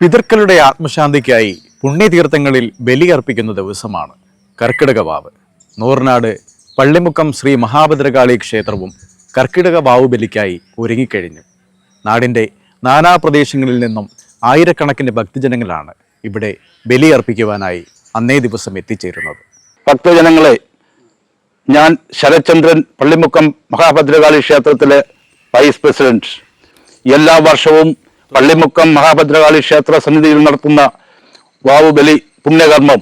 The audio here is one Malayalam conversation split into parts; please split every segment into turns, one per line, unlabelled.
പിതൃക്കളുടെ ആത്മശാന്തിക്കായി പുണ്യതീർത്ഥങ്ങളിൽ ബലിയർപ്പിക്കുന്ന ദിവസമാണ് കർക്കിടക വാവ്. നൂറിനാട് പള്ളിമുക്കം ശ്രീ മഹാഭദ്രകാളി ക്ഷേത്രവും കർക്കിടക വാവ് ബലിക്കായി ഒരുങ്ങിക്കഴിഞ്ഞു. നാടിന്റെ നാനാപ്രദേശങ്ങളിൽ നിന്നും ആയിരക്കണക്കിന് ഭക്തജനങ്ങളാണ് ഇവിടെ ബലിയർപ്പിക്കുവാനായി അന്നേ ദിവസം എത്തിച്ചേരുന്നത്.
ഭക്തജനങ്ങളെ ഞാൻ ശരചന്ദ്രൻ പള്ളിമുക്കം മഹാഭദ്രകാളി ക്ഷേത്രത്തിലെ വൈസ് പ്രസിഡന്റ്. എല്ലാ വർഷവും പള്ളിമുക്കം മഹാഭദ്രകാളി ക്ഷേത്ര സന്നിധിയിൽ നടത്തുന്ന വാവുബലി പുണ്യകർമ്മം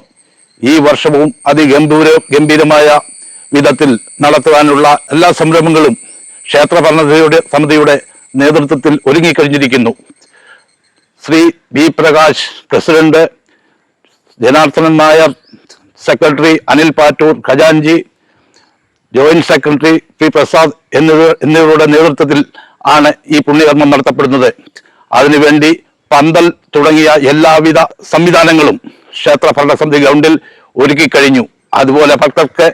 ഈ വർഷവും അതിഗംഭീര ഗംഭീരമായ വിധത്തിൽ നടത്തുവാനുള്ള എല്ലാ സംരംഭങ്ങളും ക്ഷേത്ര ഭരണസമിതിയുടെ സമിതിയുടെ നേതൃത്വത്തിൽ ഒരുങ്ങിക്കഴിഞ്ഞിരിക്കുന്നു. Shri B Prakash president Janardhanan Nair secretary Anil Pattoor ഖജാൻജി joint secretary P Prasad എന്നിവർ എന്നിവരുടെ നേതൃത്വത്തിൽ ആണ് ഈ പുണ്യകർമ്മം നടത്തപ്പെടുന്നത്. അതിനുവേണ്ടി പന്തൽ തുടങ്ങിയ എല്ലാവിധ സംവിധാനങ്ങളും ക്ഷേത്ര ഭരണസമിതി ഗ്രൗണ്ടിൽ ഒരുക്കി കഴിഞ്ഞു. അതുപോലെ ഭക്തർക്ക്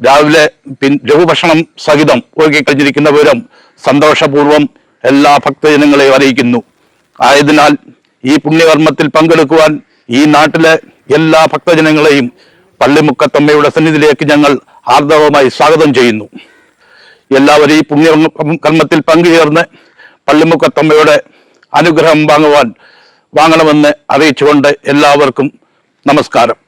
രാവിലെ പിൻ ലഘുഭക്ഷണം സഹിതം ഒരുക്കി കഴിഞ്ഞിരിക്കുന്ന വിവരം സന്തോഷപൂർവം എല്ലാ ഭക്തജനങ്ങളെയും അറിയിക്കുന്നു. ആയതിനാൽ ഈ പുണ്യകർമ്മത്തിൽ പങ്കെടുക്കുവാൻ ഈ നാട്ടിലെ എല്ലാ ഭക്തജനങ്ങളെയും പള്ളിമുക്കത്തമ്മയുടെ സന്നിധിയിലേക്ക് ഞങ്ങൾ ആർദവമായി സ്വാഗതം ചെയ്യുന്നു. എല്ലാവരും ഈ പുണ്യ കർമ്മത്തിൽ പങ്കുചേർന്ന് പള്ളിമുക്കത്തമ്മയുടെ അനുഗ്രഹം വാങ്ങുവാൻ വാങ്ങണമെന്ന് അറിയിച്ചുകൊണ്ട് എല്ലാവർക്കും നമസ്കാരം.